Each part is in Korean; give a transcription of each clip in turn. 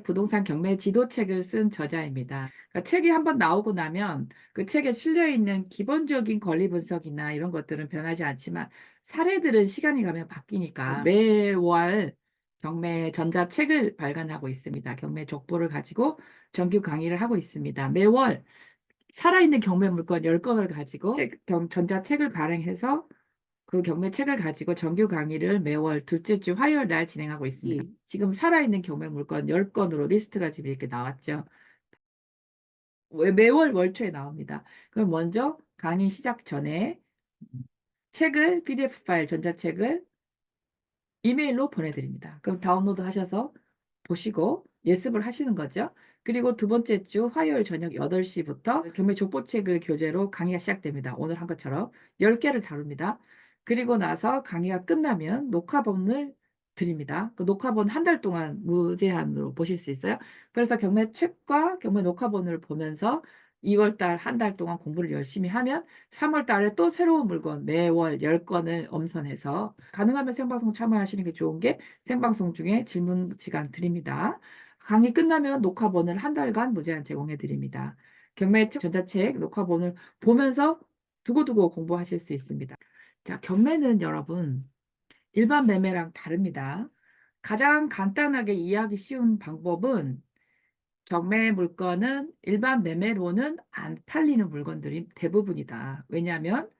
부동산 경매 지도책을 쓴 저자입니다. 그러니까 책이 한번 나오고 나면 그 책에 실려 있는 기본적인 권리 분석이나 이런 것들은 변하지 않지만 사례들은 시간이 가면 바뀌니까 매월 경매 전자책을 발간하고 있습니다. 경매 족보를 가지고 정규 강의를 하고 있습니다. 매월 살아있는 경매 물건 10건을 가지고 책, 경, 전자책을 발행해서 그 경매 책을 가지고 정규 강의를 매월 둘째 주 화요일 날 진행하고 있습니다. 지금 살아있는 경매 물건 10건으로 리스트가 지금 이렇게 나왔죠. 왜- 매월 월초에 나옵니다. 그럼 먼저 강의 시작 전에 책을 PDF 파일 전자책을 이메일로 보내드립니다. 그럼 다운로드 하셔서 보시고 예습을 하시는 거죠. 그리고 두 번째 주 화요일 저녁 8시부터 경매 족보책을 교재로 강의가 시작됩니다. 오늘 한 것처럼 10개를 다룹니다. 그리고 나서 강의가 끝나면 녹화본을 드립니다. 그 녹화본 한 달 동안 무제한으로 보실 수 있어요. 그래서 경매 책과 경매 녹화본을 보면서 2월 달 한 달 동안 공부를 열심히 하면 3월 달에 또 새로운 물건 매월 10건을 엄선해서 가능하면 생방송 참여하시는 게 좋은 게 생방송 중에 질문 시간 드립니다. 강의 끝나면 녹화본을 한 달간 무제한 제공해 드립니다. 경매 책, 전자책 녹화본을 보면서 두고두고 공부하실 수 있습니다. 자, 경매는 여러분 일반 매매랑 다릅니다. 가장 간단하게 이해하기 쉬운 방법은 경매 물건은 일반 매매로는 안 팔리는 물건들이 대부분이다. 왜냐하면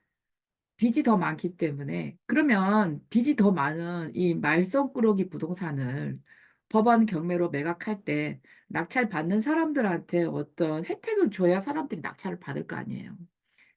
빚이 더 많기 때문에 그러면 빚이 더 많은 이 말썽꾸러기 부동산을 법원 경매로 매각할 때 낙찰 받는 사람들한테 어떤 혜택을 줘야 사람들이 낙찰을 받을 거 아니에요.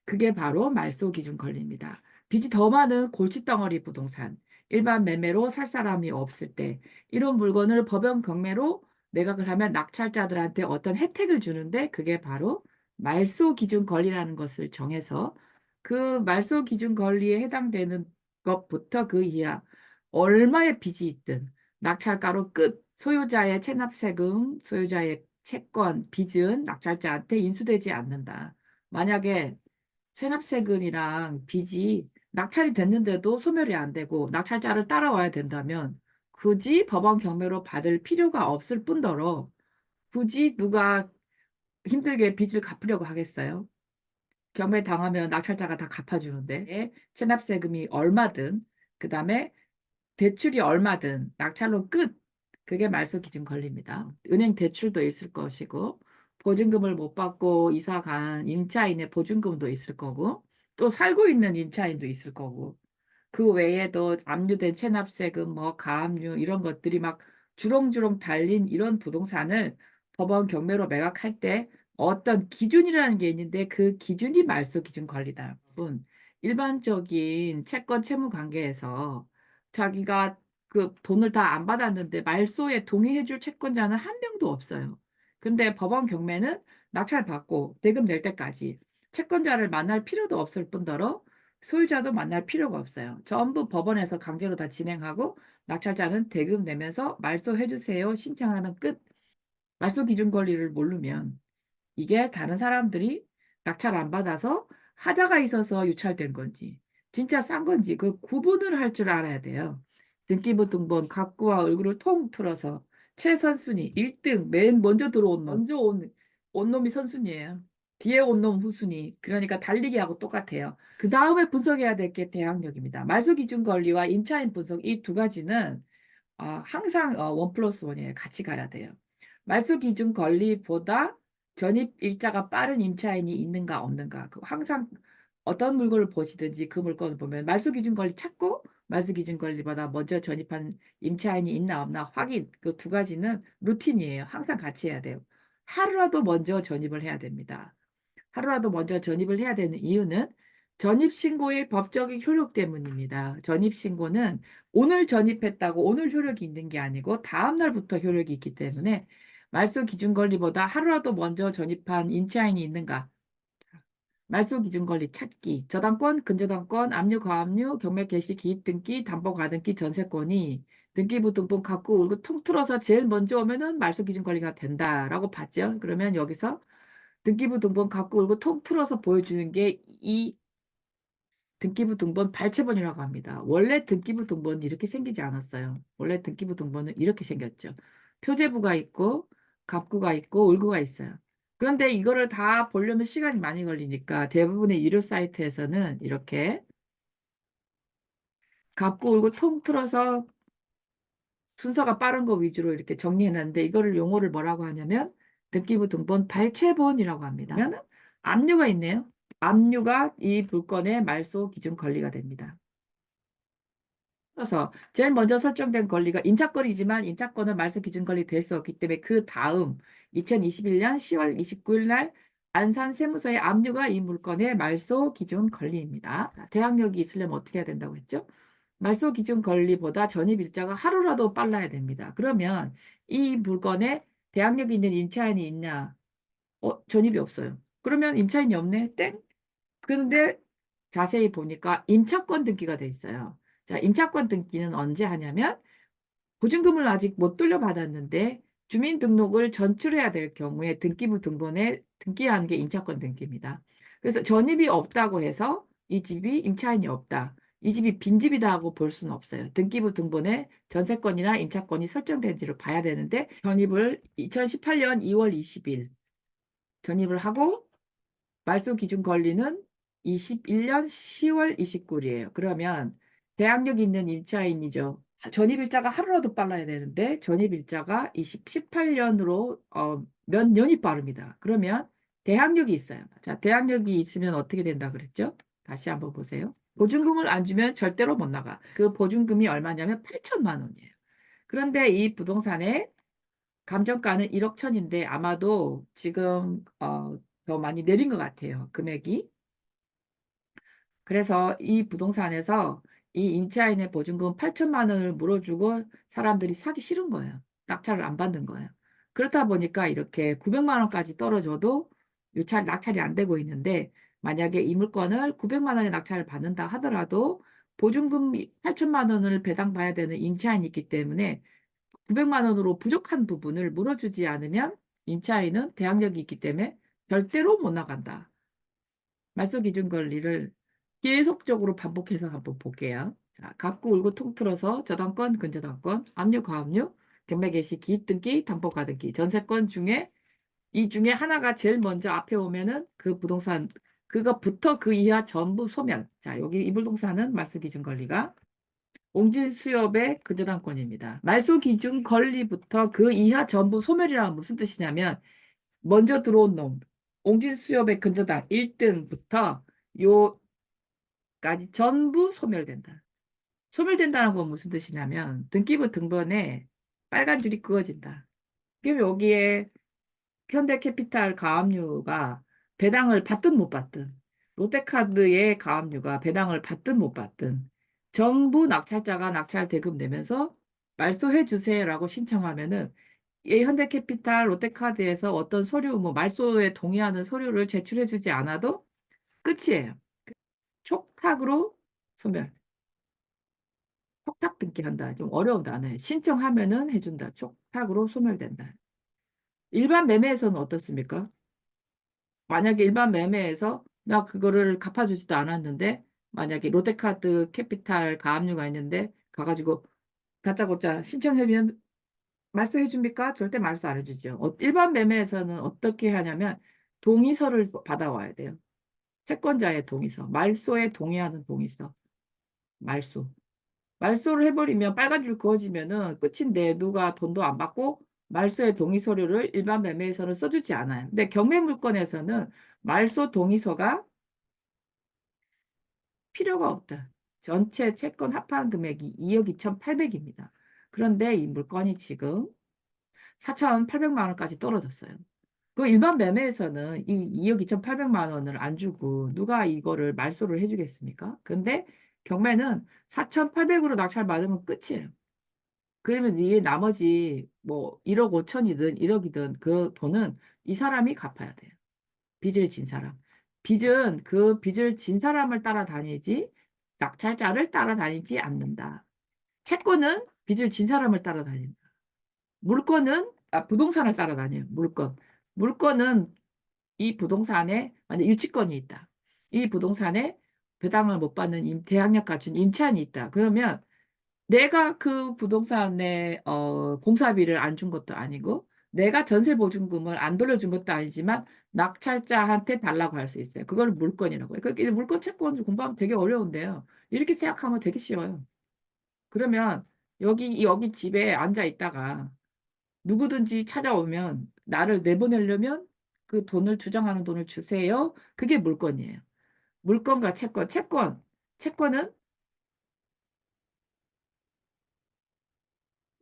그게 바로 말소 기준 권리입니다. 빚이 더 많은 골칫덩어리 부동산, 일반 매매로 살 사람이 없을 때 이런 물건을 법원 경매로 매각을 하면 낙찰자들한테 어떤 혜택을 주는데 그게 바로 말소 기준 권리라는 것을 정해서 그 말소 기준 권리에 해당되는 것부터 그 이하 얼마의 빚이 있든 낙찰가로 끝 소유자의 체납세금, 소유자의 채권, 빚은 낙찰자한테 인수되지 않는다. 만약에 체납세금이랑 빚이 낙찰이 됐는데도 소멸이 안 되고 낙찰자를 따라와야 된다면 굳이 법원 경매로 받을 필요가 없을 뿐더러 굳이 누가 힘들게 빚을 갚으려고 하겠어요? 경매 당하면 낙찰자가 다 갚아주는데 체납세금이 얼마든 그 다음에 대출이 얼마든 낙찰로 끝 그게 말소 기준 권리입니다. 은행 대출도 있을 것이고 보증금을 못 받고 이사 간 임차인의 보증금도 있을 거고 또 살고 있는 임차인도 있을 거고 그 외에도 압류된 체납세금 뭐 가압류 이런 것들이 막 주렁주렁 달린 이런 부동산을 법원 경매로 매각할 때 어떤 기준이라는 게 있는데 그 기준이 말소 기준 권리다. 여러분 일반적인 채권 채무 관계에서 자기가 그 돈을 다 안 받았는데 말소에 동의해 줄 채권자는 한 명도 없어요. 근데 법원 경매는 낙찰 받고 대금 낼 때까지 채권자를 만날 필요도 없을 뿐더러 소유자도 만날 필요가 없어요. 전부 법원에서 강제로 다 진행하고 낙찰자는 대금 내면서 말소해 주세요 신청하면 끝. 말소 기준 권리를 모르면 이게 다른 사람들이 낙찰 안 받아서 하자가 있어서 유찰된 건지 진짜 싼 건지 그 구분을 할 줄 알아야 돼요. 등기부 등본 각구와 얼굴을 통 틀어서 최선순위 1등 맨 먼저 들어온 놈 먼저 온, 온 놈이 선순위예요. 뒤에 온 놈 후순위 그러니까 달리기하고 똑같아요. 그 다음에 분석해야 될 게 대항력입니다. 말소 기준 권리와 임차인 분석 이 두 가지는 어, 항상 어, 원 플러스 원이에요. 같이 가야 돼요. 말소 기준 권리보다 전입 일자가 빠른 임차인이 있는가 없는가 그 항상 어떤 물건을 보시든지 그 물건을 보면 말소 기준 권리 찾고 말소 기준 권리보다 먼저 전입한 임차인이 있나 없나 확인 그 두 가지는 루틴이에요. 항상 같이 해야 돼요. 하루라도 먼저 전입을 해야 됩니다. 하루라도 먼저 전입을 해야 되는 이유는 전입 신고의 법적인 효력 때문입니다. 전입 신고는 오늘 전입했다고 오늘 효력이 있는 게 아니고 다음 날부터 효력이 있기 때문에 말소 기준 권리보다 하루라도 먼저 전입한 임차인이 있는가? 말소 기준 권리 찾기, 저당권, 근저당권, 압류, 과압류, 경매 개시, 기입 등기, 담보 가등기, 전세권이 등기부 등본 갖고 울고 통틀어서 제일 먼저 오면은 말소 기준 권리가 된다라고 봤죠. 그러면 여기서 등기부 등본 갖고 울고 통틀어서 보여주는 게 이 등기부 등본 발췌본이라고 합니다. 원래 등기부 등본이 이렇게 생기지 않았어요. 원래 등기부 등본은 이렇게 생겼죠. 표제부가 있고 갑구가 있고 을구가 있어요. 그런데 이거를 다 보려면 시간이 많이 걸리니까 대부분의 유료 사이트에서는 이렇게 갑구, 을구 통틀어서 순서가 빠른 거 위주로 이렇게 정리해놨는데 이거를 용어를 뭐라고 하냐면 등기부 등본 발췌본이라고 합니다. 그러면 압류가 있네요. 압류가 이 물건의 말소 기준 권리가 됩니다. 그래서 제일 먼저 설정된 권리가 임차권이지만 임차권은 말소 기준 권리 될 수 없기 때문에 그 다음 2021년 10월 29일 날 안산 세무서의 압류가 이 물건의 말소 기준 권리입니다. 자, 대항력이 있으려면 어떻게 해야 된다고 했죠? 말소 기준 권리보다 전입 일자가 하루라도 빨라야 됩니다. 그러면 이 물건에 대항력이 있는 임차인이 있냐? 어, 전입이 없어요. 그러면 임차인이 없네? 땡? 그런데 자세히 보니까 임차권 등기가 돼 있어요. 자, 임차권 등기는 언제 하냐면 보증금을 아직 못 돌려받았는데 주민등록을 전출해야 될 경우에 등기부 등본에 등기하는 게 임차권 등기입니다. 그래서 전입이 없다고 해서 이 집이 임차인이 없다. 이 집이 빈집이다 하고 볼 수는 없어요. 등기부 등본에 전세권이나 임차권이 설정된지를 봐야 되는데 전입을 2018년 2월 20일 전입을 하고 말소 기준 권리는 21년 10월 29일이에요. 그러면 대항력 있는 임차인이죠. 전입일자가 하루라도 빨라야 되는데 전입일자가 18년으로 어, 몇 년이 빠릅니다. 그러면 대항력이 있어요. 자, 대항력이 있으면 어떻게 된다 그랬죠? 다시 한번 보세요. 보증금을 안 주면 절대로 못 나가. 그 보증금이 얼마냐면 8천만 원이에요. 그런데 이 부동산의 감정가는 1억 천인데 아마도 지금 어, 더 많이 내린 것 같아요. 금액이. 그래서 이 부동산에서 이 임차인의 보증금 8천만 원을 물어주고 사람들이 사기 싫은 거예요. 낙찰을 안 받는 거예요. 그렇다 보니까 이렇게 900만 원까지 떨어져도 유찰 낙찰이 안 되고 있는데 만약에 이 물건을 900만 원의 낙찰을 받는다 하더라도 보증금 8천만 원을 배당받아야 되는 임차인이 있기 때문에 900만 원으로 부족한 부분을 물어주지 않으면 임차인은 대항력이 있기 때문에 절대로 못 나간다. 말소 기준 권리를 계속적으로 반복해서 한번 볼게요. 자, 갖고 울고 통틀어서 저당권, 근저당권, 압류, 과압류, 경매 개시, 기입 등기, 담보 가 등기, 전세권 중에 이 중에 하나가 제일 먼저 앞에 오면은 그 부동산 그거부터 그 이하 전부 소멸. 자, 여기 이 부동산은 말소 기준 권리가 옹진 수협의 근저당권입니다. 말소 기준 권리부터 그 이하 전부 소멸이란 무슨 뜻이냐면 먼저 들어온 놈 옹진 수협의 근저당 1등부터 요까지 전부 소멸된다. 소멸된다는 건 무슨 뜻이냐면 등기부 등본에 빨간 줄이 그어진다. 그럼 여기에 현대캐피탈 가압류가 배당을 받든 못 받든 롯데카드의 가압류가 배당을 받든 못 받든 전부 낙찰자가 낙찰 대금 내면서 말소해 주세요라고 신청하면은 이 현대캐피탈 롯데카드에서 어떤 서류 뭐 말소에 동의하는 서류를 제출해 주지 않아도 끝이에요. 촉탁으로 소멸. 촉탁 등기한다. 좀 어려운 단어예요. 신청하면은 해준다. 촉탁으로 소멸된다. 일반 매매에서는 어떻습니까? 만약에 일반 매매에서 나 그거를 갚아주지도 않았는데 만약에 롯데카드 캐피탈 가압류가 있는데 가가지고 다짜고짜 신청해면 말소해 줍니까? 절대 말소 안 해주죠. 어, 일반 매매에서는 어떻게 하냐면 동의서를 받아와야 돼요. 채권자의 동의서, 말소에 동의하는 동의서, 말소. 말소를 해버리면 빨간 줄 그어지면은 끝인데 누가 돈도 안 받고 말소의 동의 서류를 일반 매매에서는 써주지 않아요. 근데 경매 물건에서는 말소 동의서가 필요가 없다. 전체 채권 합한 금액이 2억 2,800입니다. 그런데 이 물건이 지금 4,800만 원까지 떨어졌어요. 그 일반 매매에서는 이 2억 2,800만 원을 안 주고 누가 이거를 말소를 해주겠습니까? 근데 경매는 4,800으로 낙찰 받으면 끝이에요. 그러면 이 나머지 뭐 1억 5천이든 1억이든 그 돈은 이 사람이 갚아야 돼요. 빚을 진 사람. 빚은 그 빚을 진 사람을 따라다니지 낙찰자를 따라다니지 않는다. 채권은 빚을 진 사람을 따라다닌다. 물건은 아, 부동산을 따라다녀요. 물건. 물건은 이 부동산에 만약 유치권이 있다. 이 부동산에 배당을 못 받는 임, 대항력 갖춘 임차인이 있다. 그러면 내가 그 부동산에 어, 공사비를 안 준 것도 아니고 내가 전세 보증금을 안 돌려준 것도 아니지만 낙찰자한테 달라고 할 수 있어요. 그걸 물건이라고 해요. 그게 물건 채권 공부하면 되게 어려운데요. 이렇게 생각하면 되게 쉬워요. 그러면 여기 여기 집에 앉아 있다가 누구든지 찾아오면 나를 내보내려면 그 돈을 주장하는 돈을 주세요. 그게 물건이에요. 물건과 채권, 채권, 채권은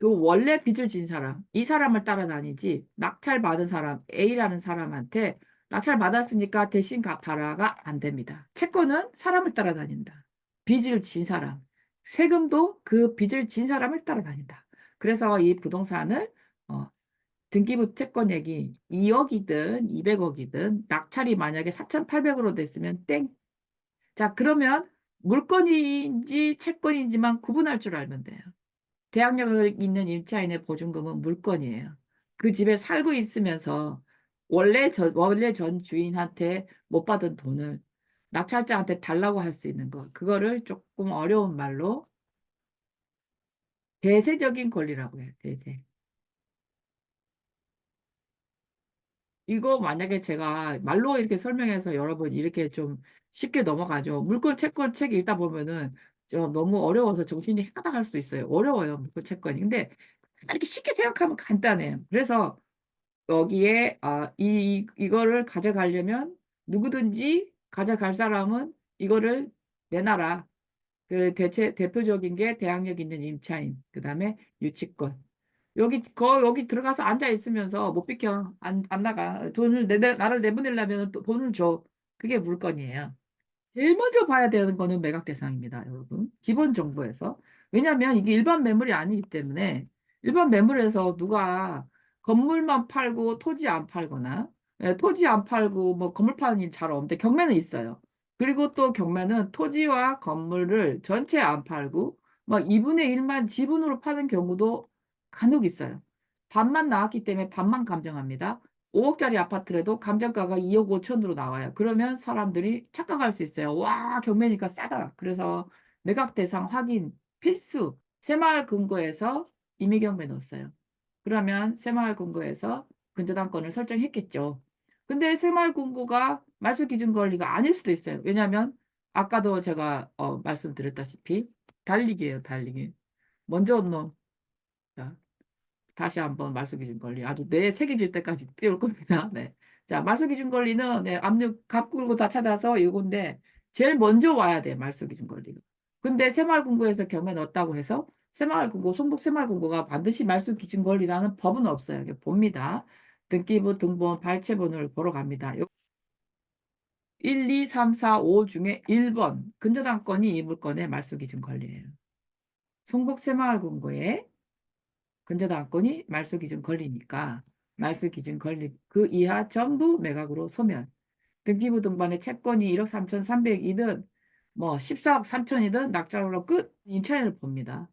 그 원래 빚을 진 사람, 이 사람을 따라다니지 낙찰 받은 사람, A라는 사람한테 낙찰 받았으니까 대신 갚아라가 안 됩니다. 채권은 사람을 따라다닌다. 빚을 진 사람, 세금도 그 빚을 진 사람을 따라다닌다. 그래서 이 부동산을 어, 등기부 채권액이 2억이든 200억이든 낙찰이 만약에 4,800으로 됐으면 땡. 자, 그러면 물건인지 채권인지만 구분할 줄 알면 돼요. 대학력 있는 임차인의 보증금은 물건이에요. 그 집에 살고 있으면서 원래 전, 원래 전 주인한테 못 받은 돈을 낙찰자한테 달라고 할 수 있는 거. 그거를 조금 어려운 말로 대세적인 권리라고 해요. 대세. 이거 만약에 제가 말로 이렇게 설명해서 여러분 이렇게 좀 쉽게 넘어가죠. 물건 채권 책 읽다 보면은 저 너무 어려워서 정신이 해가닥할 수도 있어요. 어려워요. 물건 채권이. 근데 이렇게 쉽게 생각하면 간단해요. 그래서 여기에 아, 이 이거를 가져가려면 누구든지 가져갈 사람은 이거를 내놔라. 그 대체 대표적인 게 대항력 있는 임차인, 그다음에 유치권. 여기 거 여기 들어가서 앉아 있으면서 못 비켜 안, 안 나가 돈을 내, 내 나를 내보내려면 또 돈을 줘 그게 물건이에요. 제일 먼저 봐야 되는 거는 매각 대상입니다, 여러분. 기본 정보에서. 왜냐하면 이게 일반 매물이 아니기 때문에 일반 매물에서 누가 건물만 팔고 토지 안 팔거나 예, 토지 안 팔고 뭐 건물 파는 일 잘 없는데 경매는 있어요. 그리고 또 경매는 토지와 건물을 전체 안 팔고 막 2분의 1만 지분으로 파는 경우도 간혹 있어요. 반만 나왔기 때문에 반만 감정합니다. 5억짜리 아파트라도 감정가가 2억 5천으로 나와요. 그러면 사람들이 착각할 수 있어요. 와, 경매니까 싸다. 그래서 매각 대상 확인 필수. 새마을 금고에서 임의 경매 넣었어요. 그러면 새마을 금고에서 근저당권을 설정했겠죠. 근데 새마을 금고가 말소 기준 권리가 아닐 수도 있어요. 왜냐하면 아까도 제가 어, 말씀드렸다시피 달리기예요, 달리기. 먼저 온 놈. 자, 다시 한번 말소 기준 권리 아주 내 새겨질 때까지 띄울 겁니다. 네. 자, 말소 기준 권리는 네, 압력 값 굴고 다 찾아서 이건데 제일 먼저 와야 돼. 말소 기준 권리가. 근데 새마을금고에서 경매 넣었다고 해서 새마을금고, 송북 새마을금고가 반드시 말소 기준 권리라는 법은 없어요. 이게 봅니다. 등기부 등본 발췌본을 보러 갑니다. 1, 2, 3, 4, 5 중에 1번 근저당권이 이 물건의 말소 기준 권리예요. 송북 새마을금고에 근저당권이 말소 기준 권리니까 말소 기준 권리 그 이하 전부 매각으로 소멸. 등기부 등반의 채권이 1억 3,300이든 뭐 14억 3천이든 낙찰로 끝 임차인을 봅니다.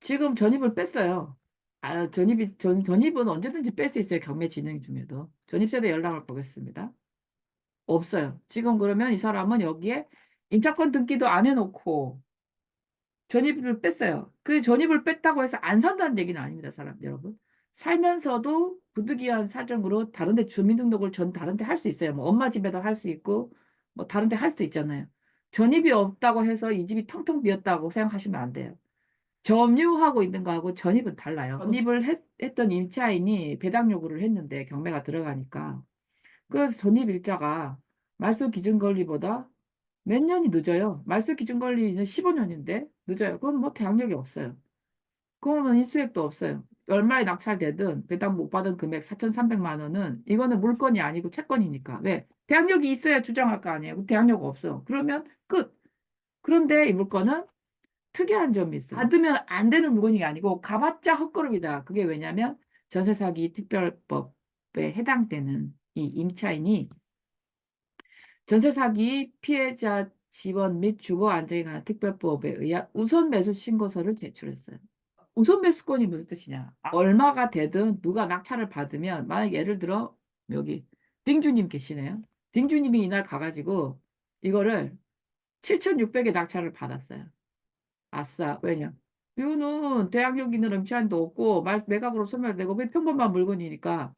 지금 전입을 뺐어요. 아, 전입이 전, 전입은 언제든지 뺄 수 있어요. 경매 진행 중에도. 전입세대 연락을 보겠습니다. 없어요. 지금 그러면 이 사람은 여기에 임차권 등기도 안 해놓고 전입을 뺐어요. 그 전입을 뺐다고 해서 안 산다는 얘기는 아닙니다, 사람 여러분. 살면서도 부득이한 사정으로 다른데 주민등록을 전 다른데 할 수 있어요. 뭐 엄마 집에도 할 수 있고 뭐 다른데 할 수 있잖아요. 전입이 없다고 해서 이 집이 텅텅 비었다고 생각하시면 안 돼요. 점유하고 있는 거하고 전입은 달라요. 전입을 했, 했던 임차인이 배당 요구를 했는데 경매가 들어가니까 그래서 전입 일자가 말소 기준 권리보다 몇 년이 늦어요. 말소 기준 권리는 15년인데 늦어요. 그건 뭐 대항력이 없어요. 그러면 인수액도 없어요. 얼마에 낙찰되든 배당 못 받은 금액 4,300만 원은 이거는 물건이 아니고 채권이니까. 왜? 대항력이 있어야 주장할 거 아니에요. 대항력 없어. 그러면 끝. 그런데 이 물건은 특이한 점이 있어요. 받으면 안 되는 물건이 아니고 가봤자 헛걸음이다. 그게 왜냐면 전세 사기 특별법에 해당되는 이 임차인이 전세 사기 피해자 지원 및 주거 안정에 관한 특별법에 의한 우선 매수 신고서를 제출했어요. 우선 매수권이 무슨 뜻이냐? 얼마가 되든 누가 낙찰을 받으면 만약 예를 들어 여기 딩주님 계시네요. 딩주님이 이날 가가지고 이거를 7,600에 낙찰을 받았어요. 아싸. 왜냐? 이거는 있는 임차인도 없고 말 매각으로 소멸되고 평범한 물건이니까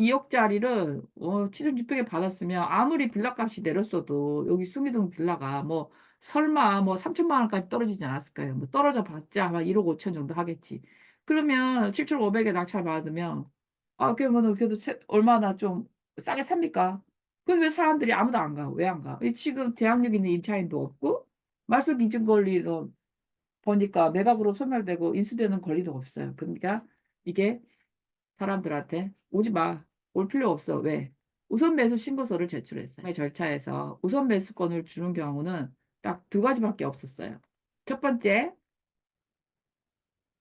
2억 짜리를 어 취득600에 받았으면 아무리 빌라값이 내렸어도 여기 수미동 빌라가 뭐 설마 뭐3,000,000 원까지 떨어지지 않았을까요? 뭐 떨어져 봤자 아마 1억 5천 정도 하겠지. 그러면 7,500에 낙찰 받으면 아 그러면은 그래도 채 얼마나 좀 싸게 삽니까? 근데 왜 사람들이 아무도 안 가? 왜 안 가? 이 지금 대항력 있는 임차인도 없고 말소 기준 권리로 보니까 매각으로 소멸되고 인수되는 권리도 없어요. 그러니까 이게 사람들한테 "오지 마. 올 필요 없어." 왜? 우선 매수 신고서를 제출했어요. 절차에서 우선 매수권을 주는 경우는 딱 두 가지밖에 없었어요. 첫 번째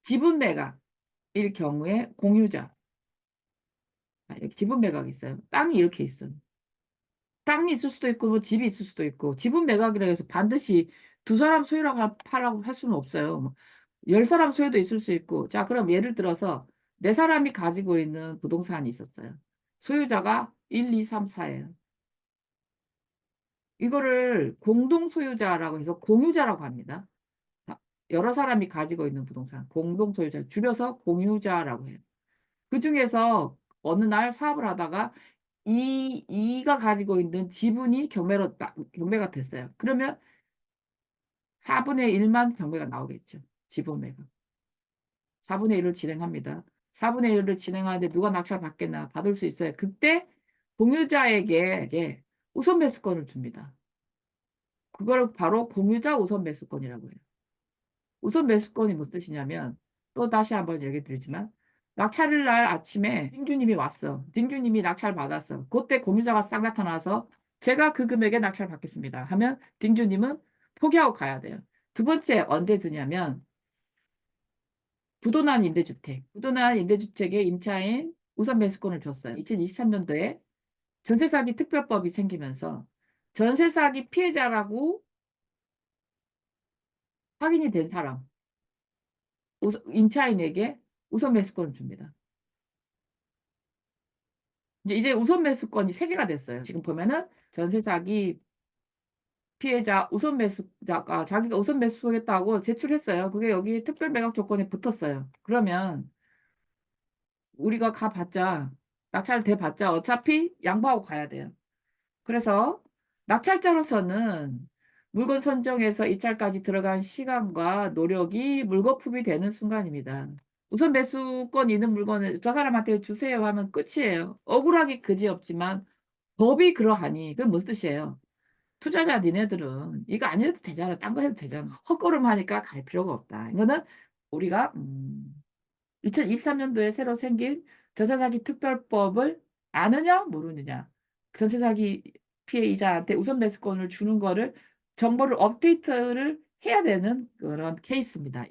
지분 매각일 경우에 공유자. 아 여기 지분 매각이 있어요. 땅이 이렇게 있어요. 땅이 있을 수도 있고 뭐 집이 있을 수도 있고 지분 매각이라 해서 반드시 두 사람 소유라고 하라고 할 수는 없어요. 뭐10 사람 소유도 있을 수 있고 자 그럼 예를 들어서 4 사람이 가지고 있는 부동산이 있었어요. 소유자가 1, 2, 3, 4 예요. 이거를 공동 소유자라고 해서 공유자라고 합니다. 아 여러 사람이 가지고 있는 부동산 공동 소유자 줄여서 공유자라고 해요. 그 중에서 어느 날 사업을 하다가 이 이가 가지고 있는 지분이 경매로 딱 경매가 됐어요. 그러면 4분의 1만 경매가 나오겠죠. 지분 매각. 4분의 1을 진행합니다. 4분의 1을 진행하는데 누가 낙찰 받겠나? 받을 수 있어요. 그때 공유자에게 예 우선 매수권을 줍니다. 그걸 바로 공유자 우선 매수권이라고 해요. 우선 매수권이 무슨 뜻이냐면 또 다시 한번 얘기 드리지만 낙찰일 날 아침에 딩주님이 왔어. 딩주님이 낙찰 받았어. 고때 공유자가 싹 나타나서 "제가 그 금액에 낙찰 받겠습니다." 하면 딩주님은 포기하고 가야 돼요. 두 번째 언제 주냐면 부도난 임대주택. 부도난 임대주택에 임차인 우선 매수권을 줬어요. 2023 년도에 전세 사기 특별법이 생기면서 전세 사기 피해자라고 확인이 된 사람 우선 임차인에게 우선 매수권을 줍니다. 이제 우선 매수권이 3 개가 됐어요. 지금 보면은 전세 사기 피해자 우선 매수자가 자기가 우선 매수하겠다고 제출했어요. 그게 여기 특별 매각 조건에 붙었어요. 그러면 우리가 가 봤자 낙찰 돼 봤자 어차피 양보하고 가야 돼요. 그래서 낙찰자로서는 물건 선정에서 입찰까지 들어간 시간과 노력이 물거품이 되는 순간입니다. 우선 매수권 있는 물건을 "저 사람한테 주세요." 하면 끝이에요. 억울하기 그지없지만 법이 그러하니 그게 무슨 뜻이에요? 투자자 니네들은 이거 안 해도 되잖아. 딴 거 해도 되잖아. 헛걸음 하니까 갈 필요가 없다. 이거는 우리가 음 2023 년도에 새로 생긴 전세 사기 특별법을 아느냐 모르느냐. 전세 사기 피해이자한테 우선 매수권을 주는 거를 정보를 업데이트를 해야 되는 그런 케이스입니다.